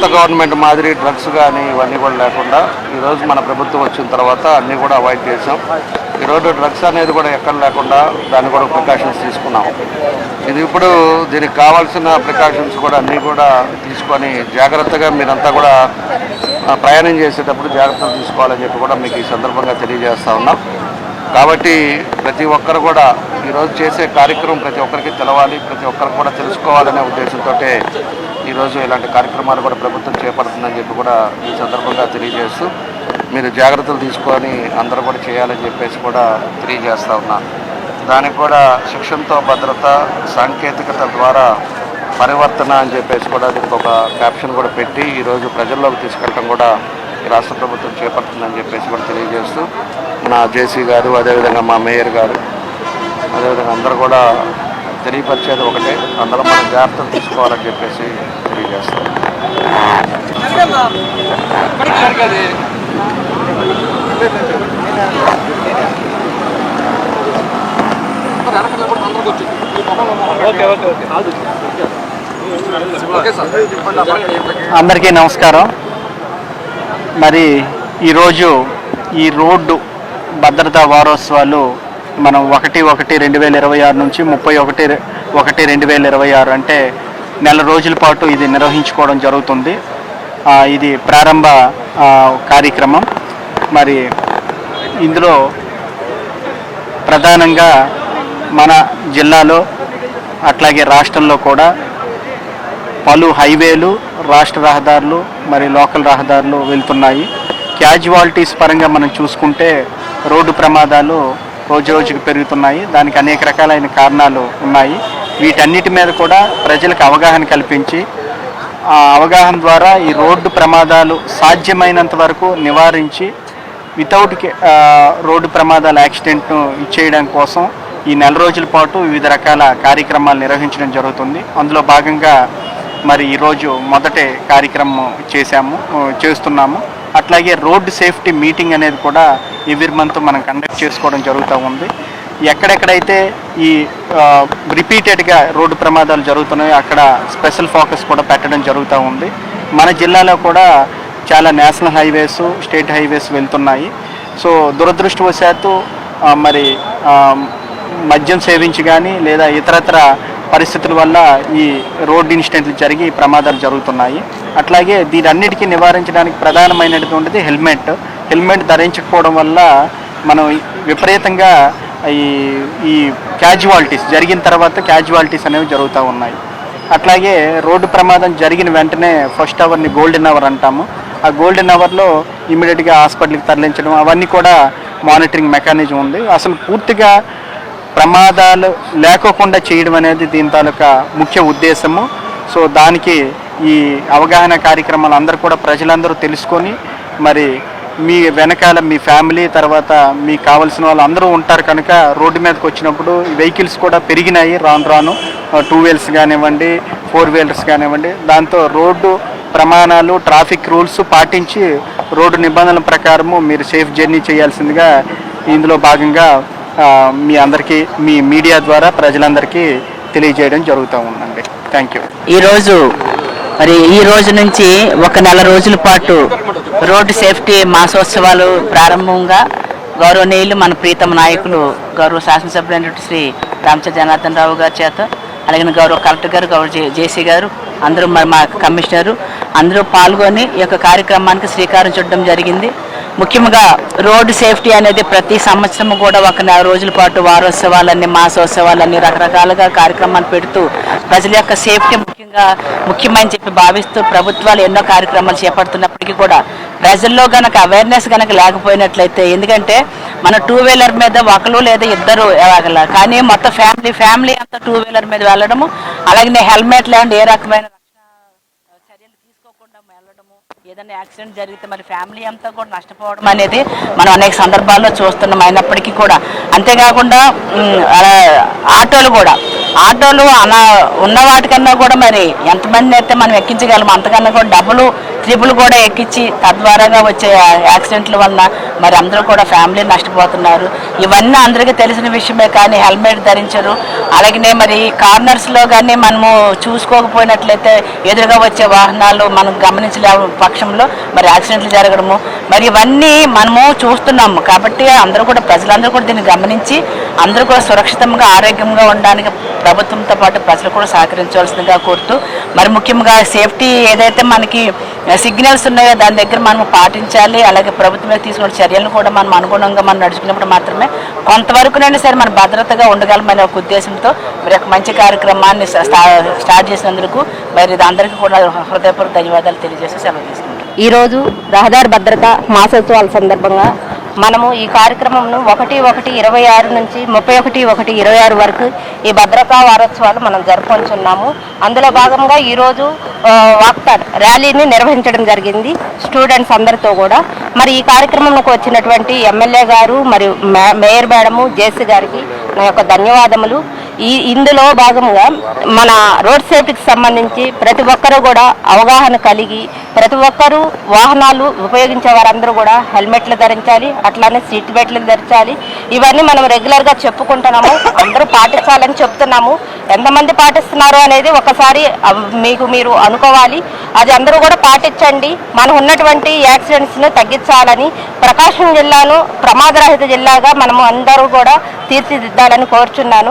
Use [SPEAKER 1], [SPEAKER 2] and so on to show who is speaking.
[SPEAKER 1] పాత గవర్నమెంట్ మాదిరి డ్రగ్స్ కానీ ఇవన్నీ కూడా లేకుండా ఈరోజు మన ప్రభుత్వం వచ్చిన తర్వాత అన్నీ కూడా అవాయిడ్ చేసాం ఈరోజు డ్రగ్స్ అనేది కూడా ఎక్కడ లేకుండా దాన్ని కూడా ప్రికాషన్స్ తీసుకున్నాం. ఇది ఇప్పుడు దీనికి కావాల్సిన ప్రికాషన్స్ కూడా అన్నీ కూడా తీసుకొని జాగ్రత్తగా మీరంతా కూడా ప్రయాణం చేసేటప్పుడు జాగ్రత్తలు తీసుకోవాలని చెప్పి కూడా మీకు ఈ సందర్భంగా తెలియజేస్తా ఉన్నాం. కాబట్టి ప్రతి ఒక్కరు కూడా ఈరోజు చేసే కార్యక్రమం ప్రతి ఒక్కరికి తెలవాలి ప్రతి ఒక్కరికి కూడా తెలుసుకోవాలనే ఉద్దేశంతో ఈరోజు ఇలాంటి కార్యక్రమాలు కూడా ప్రభుత్వం చేపడుతుందని చెప్పి కూడా ఈ సందర్భంగా తెలియజేస్తూ మీరు జాగ్రత్తలు తీసుకొని అందరూ కూడా చేయాలని చెప్పేసి కూడా తెలియజేస్తూ ఉన్నా. దానికి కూడా శిక్షణతో భద్రత సాంకేతికత ద్వారా పరివర్తన అని చెప్పేసి కూడా దీనికి ఒక క్యాప్షన్ కూడా పెట్టి ఈరోజు ప్రజల్లోకి తీసుకెళ్ళడం కూడా ఈ రాష్ట్ర ప్రభుత్వం చేపడుతుందని చెప్పేసి కూడా తెలియజేస్తూ నా జేసీ గారు అదేవిధంగా మా మేయర్ గారు అదేవిధంగా అందరూ కూడా తెలియపరిచేది ఒకటే. అందరం మనం జాగ్రత్తలు తీసుకోవాలని చెప్పేసి తెలియజేస్తాం.
[SPEAKER 2] అందరికీ నమస్కారం. మరి ఈరోజు ఈ రోడ్డు భద్రతా వారోత్సవాలు మనం ఒకటి ఒకటి రెండు వేల ఇరవై ఆరు నుంచి ముప్పై ఒకటి ఒకటి రెండు వేల ఇరవై ఆరు అంటే నెల రోజుల పాటు ఇది నిర్వహించుకోవడం జరుగుతుంది. ఇది ప్రారంభ కార్యక్రమం. మరి ఇందులో ప్రధానంగా మన జిల్లాలో అట్లాగే రాష్ట్రంలో కూడా పలు హైవేలు రాష్ట్ర రహదారులు మరి లోకల్ రహదారులు వెళ్తున్నాయి. క్యాజువాలిటీస్ పరంగా మనం చూసుకుంటే రోడ్డు ప్రమాదాలు రోజు రోజుకు పెరుగుతున్నాయి. దానికి అనేక రకాలైన కారణాలు ఉన్నాయి. వీటన్నిటి మీద కూడా ప్రజలకు అవగాహన కల్పించి ఆ అవగాహన ద్వారా ఈ రోడ్డు ప్రమాదాలు సాధ్యమైనంత వరకు నివారించి వితౌట్ రోడ్డు ప్రమాదాల యాక్సిడెంట్ను ఇచ్చేయడం కోసం ఈ నెల రోజుల పాటు వివిధ రకాల కార్యక్రమాలు నిర్వహించడం జరుగుతుంది. అందులో భాగంగా మరి ఈరోజు మొదటి కార్యక్రమం చేశాము చేస్తున్నాము. అట్లాగే రోడ్డు సేఫ్టీ మీటింగ్ అనేది కూడా ఎవ్రీ మంత్ మనం కండక్ట్ చేసుకోవడం జరుగుతూ ఉంది. ఎక్కడెక్కడైతే ఈ రిపీటెడ్గా రోడ్డు ప్రమాదాలు జరుగుతున్నాయో అక్కడ స్పెషల్ ఫోకస్ కూడా పెట్టడం జరుగుతూ ఉంది. మన జిల్లాలో కూడా చాలా నేషనల్ హైవేస్ స్టేట్ హైవేస్ వెళ్తున్నాయి. సో దురదృష్టవశాత్తు మరి మద్యం సేవించి కానీ లేదా ఇతరత్ర పరిస్థితుల వల్ల ఈ రోడ్డు ఇన్సిడెంట్లు జరిగి ప్రమాదాలు జరుగుతున్నాయి. అట్లాగే దీనన్నిటికీ నివారించడానికి ప్రధానమైనటువంటిది హెల్మెట్. హెల్మెట్ ధరించకపోవడం వల్ల మనం విపరీతంగా ఈ ఈ క్యాజువాలిటీస్ జరిగిన తర్వాత క్యాజువాలిటీస్ అనేవి జరుగుతూ ఉన్నాయి. అట్లాగే రోడ్డు ప్రమాదం జరిగిన వెంటనే ఫస్ట్ అవర్ని గోల్డెన్ అవర్ అంటాము. ఆ గోల్డెన్ అవర్లో ఇమీడియట్గా హాస్పిటల్కి తరలించడం అవన్నీ కూడా మానిటరింగ్ మెకానిజం ఉంది. అసలు పూర్తిగా ప్రమాదాలు లేకోకుండా చేయడం అనేది దీని తాలూకా ముఖ్య ఉద్దేశము. సో దానికి ఈ అవగాహన కార్యక్రమాలు అందరూ కూడా ప్రజలందరూ తెలుసుకొని మరి మీ వెనకాల మీ ఫ్యామిలీ తర్వాత మీకు కావాల్సిన వాళ్ళు అందరూ ఉంటారు కనుక రోడ్డు మీదకి వచ్చినప్పుడు వెహికల్స్ కూడా పెరిగినాయి రాను రాను. టూ వీలర్స్ కానివ్వండి ఫోర్ వీలర్స్ కానివ్వండి. దాంతో రోడ్డు ప్రమాణాలు ట్రాఫిక్ రూల్స్ పాటించి రోడ్డు నిబంధనల ప్రకారము మీరు సేఫ్ జర్నీ చేయాల్సిందిగా ఇందులో భాగంగా మీ అందరికీ మీ మీడియా ద్వారా ప్రజలందరికీ తెలియజేయడం జరుగుతూ ఉందండి. థ్యాంక్ యూ
[SPEAKER 3] ఈరోజు మరి ఈ రోజు నుంచి ఒక నెల రోజుల పాటు రోడ్డు సేఫ్టీ మాసోత్సవాలు ప్రారంభంగా గౌరవనీయులు మన ప్రీతమ నాయకులు గౌరవ శాసనసభ్యులైనటువంటి శ్రీ రామచంద్ర జనార్దన్ రావు గారి చేత అలాగే గౌరవ కలెక్టర్ గారు గౌరవ జే- జేసీ గారు అందరూ మరి మా కమిషనరు అందరూ పాల్గొని ఈ యొక్క కార్యక్రమానికి శ్రీకారం చుట్టడం జరిగింది. ముఖ్యంగా రోడ్డు సేఫ్టీ అనేది ప్రతి సంవత్సరం కూడా ఒక నెల రోజుల పాటు వారోత్సవాలన్నీ మాసోత్సవాలన్నీ రకరకాలుగా కార్యక్రమాలు పెడుతూ ప్రజల యొక్క సేఫ్టీ ముఖ్యంగా ముఖ్యమని చెప్పి భావిస్తూ ప్రభుత్వాలు ఎన్నో కార్యక్రమాలు చేపడుతున్నప్పటికీ కూడా ప్రజల్లో గనక అవేర్నెస్ గనక లేకపోయినట్లయితే ఎందుకంటే మన టూ వీలర్ మీద ఒకరు లేదా ఇద్దరు వెళ్ళగల కానీ మొత్తం ఫ్యామిలీ ఫ్యామిలీ అంతా టూ వీలర్ మీద వెళ్ళడము అలాగే హెల్మెట్ లేకుండా ఏ రకమైన ఏదైనా యాక్సిడెంట్ జరిగితే మరి ఫ్యామిలీ అంతా కూడా నష్టపోవడం అనేది మనం అనేక సందర్భాల్లో చూస్తున్నాం. అయినప్పటికీ కూడా అంతేకాకుండా ఆటోలు కూడా. ఆటోలు అలా ఉన్న వాటికన్నా కూడా మరి ఎంతమంది అయితే మనం ఎక్కించగలం అంతకన్నా కూడా డబ్బులు ట్రిపుల్ కూడా ఎక్కించి తద్వారాగా వచ్చే యాక్సిడెంట్ల వలన మరి అందరూ కూడా ఫ్యామిలీ నష్టపోతున్నారు. ఇవన్నీ అందరికీ తెలిసిన విషయమే కానీ హెల్మెట్ ధరించరు. అలాగనే మరి కార్నర్స్లో కానీ మనము చూసుకోకపోయినట్లయితే ఎదురుగా వచ్చే వాహనాలు మనం గమనించలే పక్షంలో మరి యాక్సిడెంట్లు జరగడము. మరి ఇవన్నీ మనము చూస్తున్నాము కాబట్టి అందరూ కూడా ప్రజలందరూ కూడా దీన్ని గమనించి అందరూ కూడా సురక్షితంగా ఆరోగ్యంగా ఉండడానికి ప్రభుత్వంతో పాటు ప్రజలు కూడా సహకరించవలసిందిగా కోరుతూ మరి ముఖ్యంగా సేఫ్టీ ఏదైతే మనకి సిగ్నల్స్ ఉన్నాయో? దాని దగ్గర మనం పాటించాలి. అలాగే ప్రభుత్వం మీద తీసుకున్న చర్యలను కూడా మనం అనుగుణంగా మనం నడుచుకున్నప్పుడు మాత్రమే కొంతవరకునైనా సరే మనం భద్రతగా ఉండగలమనే ఒక ఉద్దేశంతో మరి ఒక మంచి కార్యక్రమాన్ని స్టార్ట్ చేసినందుకు మరి అందరికీ కూడా హృదయపూర్వక ధన్యవాదాలు తెలియజేసి సెలవు తీసుకుంటాం
[SPEAKER 4] ఈరోజు రహదారి భద్రత మాసోత్సవాల సందర్భంగా మనము ఈ కార్యక్రమంను ఒకటి ఒకటి ఇరవై ఆరు నుంచి ముప్పై ఒకటి ఒకటి ఇరవై ఆరు వరకు ఈ భద్రతా వారోత్సవాలు మనం జరుపుకుంటున్నాము. అందులో భాగంగా ఈరోజు ఆ, ర్యాలీని నిర్వహించడం జరిగింది స్టూడెంట్స్ అందరితో కూడా. మరి ఈ కార్యక్రమంలోకి వచ్చినటువంటి ఎమ్మెల్యే గారు మరియు మే- మేయర్ మేడము జేసీ గారికి నా యొక్క ధన్యవాదములు. ఈ ఇందులో భాగంగా మన రోడ్ సేఫ్టీకి సంబంధించి ప్రతి ఒక్కరూ కూడా అవగాహన కలిగి ప్రతి ఒక్కరూ వాహనాలు ఉపయోగించే వారందరూ కూడా హెల్మెట్లు ధరించాలి అట్లానే సీట్ బెల్ట్లు ధరించాలి. ఇవన్నీ మనం రెగ్యులర్గా చెప్పుకుంటున్నాము అందరూ పాటించాలని చెప్తున్నాము. ఎంతమంది పాటిస్తున్నారు అనేది ఒకసారి మీకు మీరు అనుకోవాలి. అది అందరూ కూడా పాటించండి. మనం ఉన్నటువంటి యాక్సిడెంట్స్ను తగ్గించాలని ప్రకాశం జిల్లాను ప్రమాదరహిత జిల్లాగా మనము అందరూ కూడా తీర్చిదిద్దాలని కోరుచున్నాను.